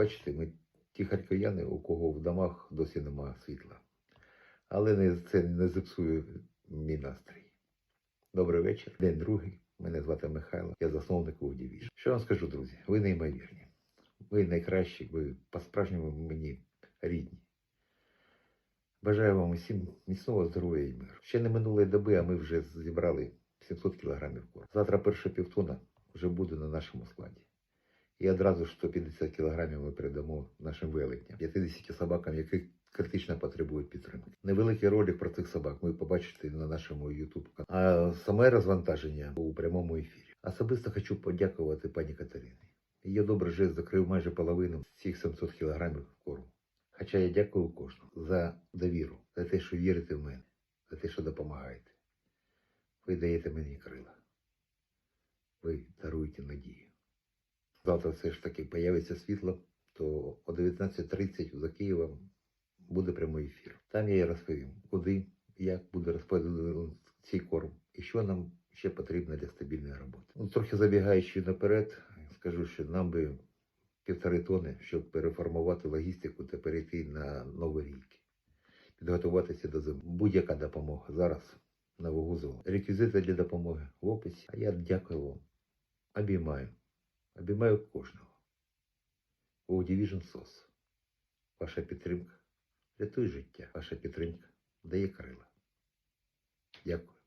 Бачите, ми ті харків'яни, у кого в домах досі немає світла. Але це не зіпсує мій настрій. Добрий вечір. День другий. Мене звати Михайло, я засновник Вовдівіж. Що вам скажу, друзі? Ви неймовірні. Ви найкращі, ви по-справжньому мені рідні. Бажаю вам усім міцного здоров'я і миру. Ще не минулої доби, а ми вже зібрали 700 кілограмів корм. Завтра перша півтона вже буде на нашому складі. І одразу ж 150 кілограмів ми передамо нашим велетням, 50 собакам, які критично потребують підтримки. Невеликий ролик про цих собак ви побачите на нашому YouTube каналі. А саме розвантаження у прямому ефірі. Особисто хочу подякувати пані Катерині. Її добрий жест закрив майже половину цих 700 кілограмів корму. Хоча я дякую кожному за довіру, за те, що вірите в мене, за те, що допомагаєте. Ви даєте мені крила. Ви даруєте надію. Завтра все ж таки появиться світло, то о 19.30 за Києвом буде прямий ефір. Там я і розповім, куди, як буде розподілено цей корм і що нам ще потрібно для стабільної роботи. Ну, трохи забігаючи наперед, скажу, що нам би півтори тони, щоб переформувати логістику та перейти на нові рейки. Підготуватися до зими. Будь-яка допомога зараз на вагу золота. Реквізити для допомоги в описі. А я дякую вам. Обіймаю. Обіймаю кожного. У Division SOS. Ваша підтримка рятує життя. Ваша підтримка дає крила. Дякую.